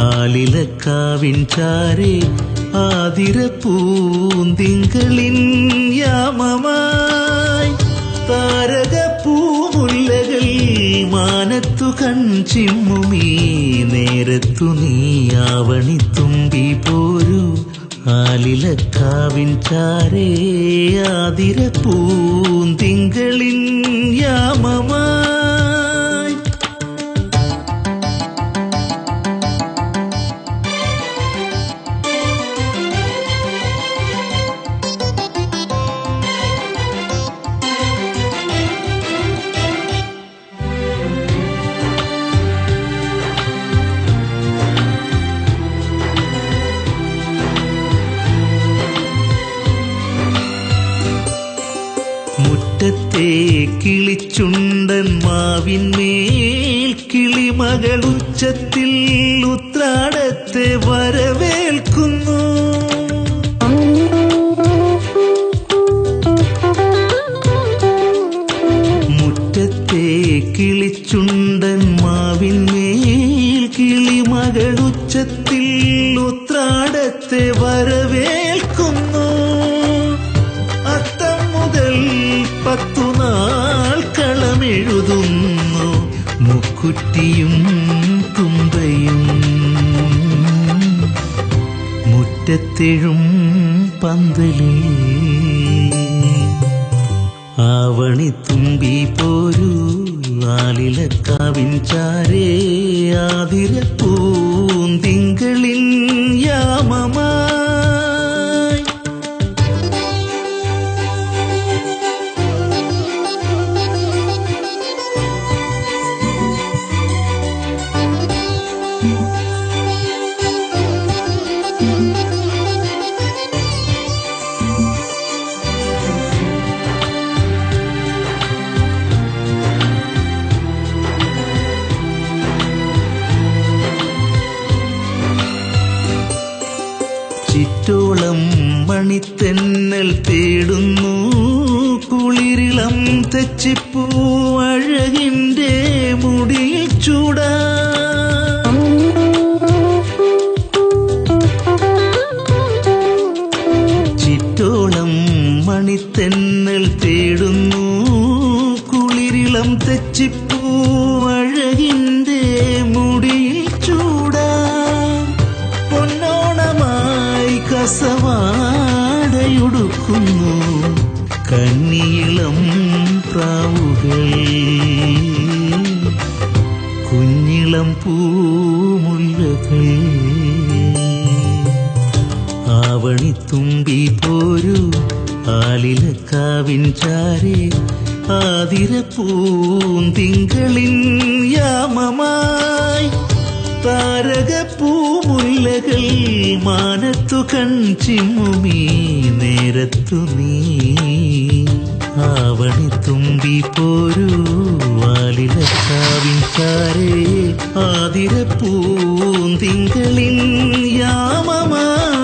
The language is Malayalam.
ആലിലക്കാവിൻ ചാരെ ആതിര പൂന്തിങ്കളിൻ യാമമായി. താരക പൂമുല്ലകൾ മാനത്തു കൺചിമ്മുമീ നേരത്തു തുമ്പി പോരു ആലിലക്കാവിൻ ചാരേ ആതിര പൂന്തിങ്കളിൻ യാമമായി. കിളിച്ചുണ്ടൻ മാവിന്മേൽ കിളിമകൾ ഉച്ചത്തിൽ ഉത്രാടത്തെ വരവേൽക്കുന്നു. മുറ്റത്തെ കിളിച്ചുണ്ടൻ മാവിന്മേൽ കിളിമകൾ ഉച്ചത്തിൽ ഉത്രാടത്തെ വരവേൽക്കുന്നു മുക്കുറ്റിയും തുമ്പയും മുറ്റത്തെഴും പന്തലിൽ ആവണി തുമ്പി പോരൂ നാലിലക്കാവിൻ ചാരേ ആതിര ചിറ്റോളം മണിത്തെന്നൽ തേടുന്നു. കുളിരിളം തെച്ചിപ്പൂ അഴകിന്റെ മുടിയിൽ ചൂടാ. ചിറ്റോളം മണിത്തെന്നൽ തേടുന്നു. കുളിരിളം തെച്ചിപ്പൂ പൊന്നോണമായി കണ്ണീളം പ്രാവുകൾ. കുഞ്ഞിളം പൂമുല്ലകൾ. ആവണി തുമ്പി പോരു. ആലിലക്കാവിൻ ചാരി. ആതിരപ്പൂന്തിങ്കളിൻ പൂന്തിങ്കളിൻ യാമമായി. താരക പൂമുല്ലകൾ മാനത്തു കൺചിമ്മുമീ നേരത്തു നീ. ആവണി തുമ്പി പോരൂ വാലിലക്കാവിൻ ആതിരപ്പൂ തിങ്കളിൻ പൂന്തിങ്കളിൻ